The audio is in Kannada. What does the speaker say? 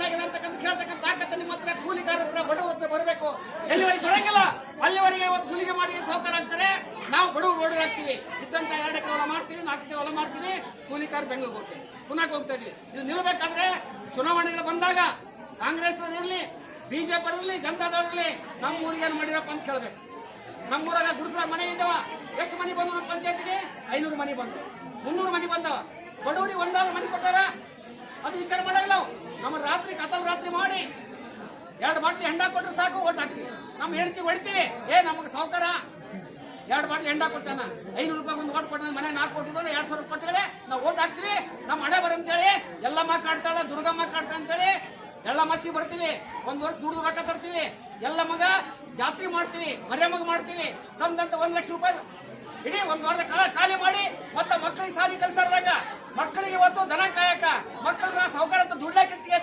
ಸಮಸ್ಯೆ ಆಗಿದೆ ಅಂತಕ್ಕಂಥ ಕೇಳ್ತಕ್ಕಂಥ ತಾಕತ್ತ ನಿಮ್ಮ ಹತ್ರ ಕೂಲಿಗಾರ ಹತ್ರ, ಬಡವರ ಹತ್ರ ಬರಬೇಕು. ಎಲ್ಲಿವರೆಗೆ ಬರಂಗಿಲ್ಲ, ಅಲ್ಲಿವರೆಗೆ ಇವತ್ತು ಸುಲಿಗೆ ಮಾಡಿ ಸಹಕಾರ ಆಗ್ತಾರೆ. ನಾವು ಬಡವ್ರು ಬಡವರು ಹಾಕ್ತೀವಿ ಇದ್ದಂತ ಎರಡಕ್ಕೆ ಹೊಲ ಮಾಡ್ತೀವಿ ನಾಲ್ಕಕ್ಕೆ ಹೊಲ ಮಾಡ್ತೀವಿ ಕೂಲಿಕಾರ ಬೆಂಗಳೂರು ಹೋಗ್ತೀವಿ ಪುನಃ ಹೋಗ್ತಾ ಇದೀವಿ. ಇದು ನಿಲ್ಲಬೇಕಾದ್ರೆ ಚುನಾವಣೆಗಳು ಬಂದಾಗ ಕಾಂಗ್ರೆಸ್ ಇರಲಿ ಬಿಜೆಪಿ ಇರಲಿ ಜನತಾದವ್ರು ನಮ್ಮ ಊರಿಗೆ ಏನು ಮಾಡಿರಪ್ಪ ಅಂತ ಕೇಳಬೇಕು. ನಮ್ಮೂರಾಗ ಗುಡಿಸಲಾಗ ಮನೆ ಇದ್ದಾವ. ಎಷ್ಟು ಮನೆ ಬಂದು ನಮ್ಮ ಪಂಚಾಯತಿಗೆ? ಐನೂರು ಮನೆ ಬಂದು ಮುನ್ನೂರು ಮನೆ ಬಂದವ. ಬಡವರಿಗೆ ಒಂದಾದ್ರು ಮನೆ ಕೊಟ್ಟಾರ? ಎರಡು ಬಾಟ್ಲಿ ಹೆಂಡ ಕೊಟ್ಟರೆ ಸಾಕು, ಓಟ್ ಹಾಕ್ತೀವಿ. ನಮ್ಮ ಹೆಂಡತಿ ಹೊಡಿತೀವಿ. ಏ, ನಮಗೆ ಸಾವುಕಾರ? ಎರಡು ಬಾಟ್ಲಿ ಹೆಂಡ ಕೊಟ್ಟಾನ ಐನೂರು ರೂಪಾಯಿ ಒಂದು ಓಟ್ ಕೊಟ್ಟಾನ ಮನೆ ನಾಲ್ಕು ಕೊಟ್ಟಿದ್ರು ಎರಡು ಸಾವಿರ ಕೊಟ್ಟಿದ್ರೆ ನಾವು ಓಟ್ ಹಾಕ್ತೀವಿ. ನಮ್ಮ ಹಣೆ ಬರ ಅಂತೇಳಿ, ಎಲ್ಲಮ್ಮ ಕಾಡ್ತಾಳ, ದುರ್ಗಮ್ಮ ಕಾಡ್ತಾ ಅಂತೇಳಿ, ಎಲ್ಲ ಮಸಿ ಬರ್ತೀವಿ. ಒಂದು ವರ್ಷ ದುಡ್ದು ರೊಕ್ಕ ತರ್ತೀವಿ. ಎಲ್ಲ ಮಗ ಜಾತ್ರೆ ಮಾಡ್ತೀವಿ ಮರ್ಯ ಮಗ ಮಾಡ್ತೀವಿ. ತಂದಂತ ಒಂದು ಲಕ್ಷ ರೂಪಾಯಿ ಇಡೀ ಒಂದು ವಾರದ ಕಾಲ ಖಾಲಿ ಮಾಡಿ, ಮತ್ತೆ ಮಕ್ಕಳಿಗೆ ಸಾಲಿ ಕಲ್ಸಾರ್ದಾಗ ಮಕ್ಕಳಿಗೆ ಇವತ್ತು ದನ ಕಾಯಕ. ಮಕ್ಕಳನ್ನ ಸಾವುಕಾರ ನಮ್ಮ ದುಡ್ಲಾಕಿರ್ತೀವಿ